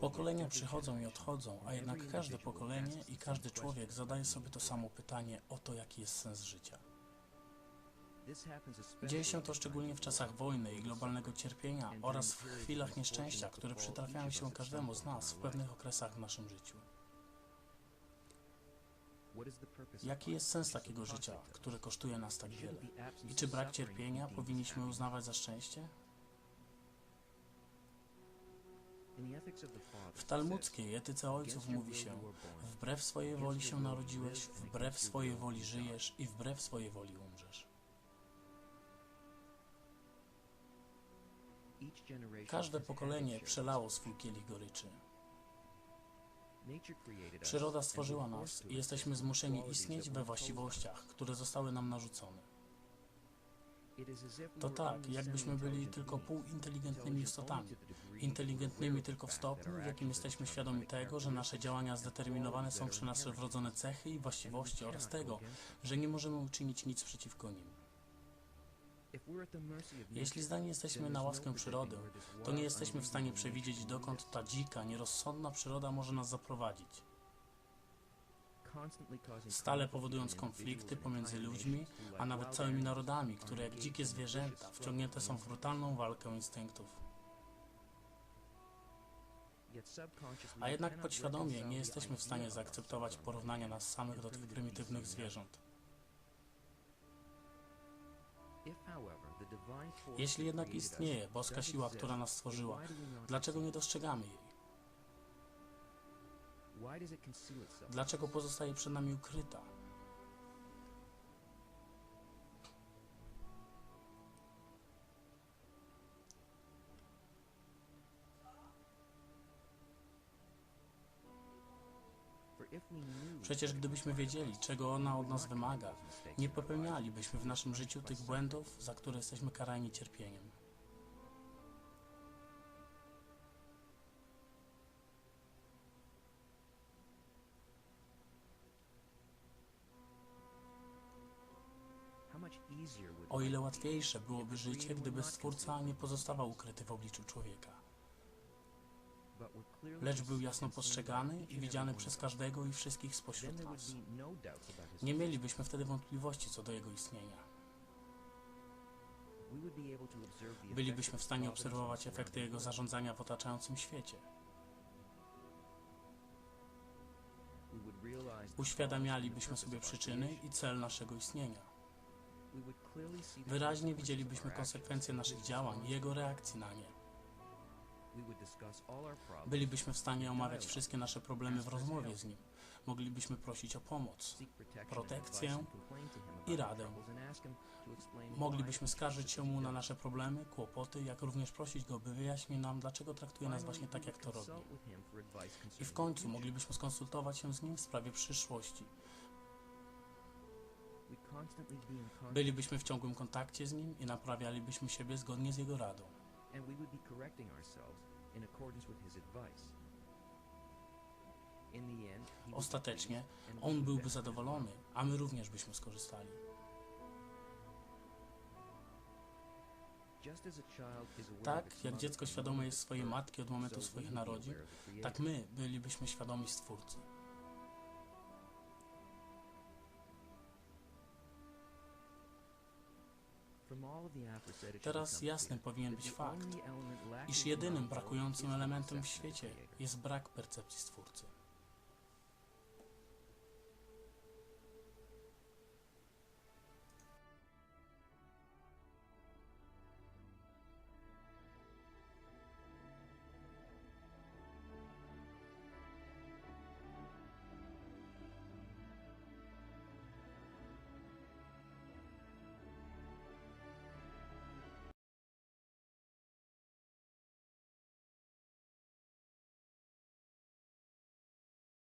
Pokolenia przychodzą i odchodzą, a jednak każde pokolenie i każdy człowiek zadaje sobie to samo pytanie o to, jaki jest sens życia. Dzieje się to szczególnie w czasach wojny i globalnego cierpienia oraz w chwilach nieszczęścia, które przytrafiają się każdemu z nas w pewnych okresach w naszym życiu. Jaki jest sens takiego życia, które kosztuje nas tak wiele? I czy brak cierpienia powinniśmy uznawać za szczęście? W talmudzkiej etyce ojców mówi się Wbrew swojej woli się narodziłeś, wbrew swojej woli żyjesz i wbrew swojej woli umrzesz. Każde pokolenie przelało swój kielich goryczy. Przyroda stworzyła nas i jesteśmy zmuszeni istnieć we właściwościach, które zostały nam narzucone. To tak, jakbyśmy byli tylko półinteligentnymi istotami. Inteligentnymi tylko w stopniu, w jakim jesteśmy świadomi tego, że nasze działania zdeterminowane są przez nasze wrodzone cechy i właściwości oraz tego, że nie możemy uczynić nic przeciwko nim. Jeśli zdani jesteśmy na łaskę przyrody, to nie jesteśmy w stanie przewidzieć, dokąd ta dzika, nierozsądna przyroda może nas zaprowadzić. Stale powodując konflikty pomiędzy ludźmi, a nawet całymi narodami, które jak dzikie zwierzęta wciągnięte są w brutalną walkę instynktów. A jednak podświadomie nie jesteśmy w stanie zaakceptować porównania nas samych do tych prymitywnych zwierząt. Jeśli jednak istnieje boska siła, która nas stworzyła, dlaczego nie dostrzegamy jej? Dlaczego pozostaje przed nami ukryta? Przecież gdybyśmy wiedzieli, czego ona od nas wymaga, nie popełnialibyśmy w naszym życiu tych błędów, za które jesteśmy karani cierpieniem. O ile łatwiejsze byłoby życie, gdyby Stwórca nie pozostawał ukryty w obliczu człowieka, lecz był jasno postrzegany i widziany przez każdego i wszystkich spośród nas. Nie mielibyśmy wtedy wątpliwości co do Jego istnienia. Bylibyśmy w stanie obserwować efekty Jego zarządzania w otaczającym świecie. Uświadamialibyśmy sobie przyczyny i cel naszego istnienia. Wyraźnie widzielibyśmy konsekwencje naszych działań i Jego reakcji na nie. Bylibyśmy w stanie omawiać wszystkie nasze problemy w rozmowie z Nim. Moglibyśmy prosić o pomoc, protekcję i radę. Moglibyśmy skarżyć się Mu na nasze problemy, kłopoty, jak również prosić Go, by wyjaśnił nam, dlaczego traktuje nas właśnie tak, jak to robi. I w końcu moglibyśmy skonsultować się z Nim w sprawie przyszłości. Bylibyśmy w ciągłym kontakcie z Nim i naprawialibyśmy siebie zgodnie z Jego radą. Ostatecznie On byłby zadowolony, a my również byśmy skorzystali. Tak, jak dziecko świadome jest swojej matki od momentu swoich narodzin, tak my bylibyśmy świadomi Stwórcy. Teraz jasny powinien być fakt, iż jedynym brakującym elementem w świecie jest brak percepcji Stwórcy.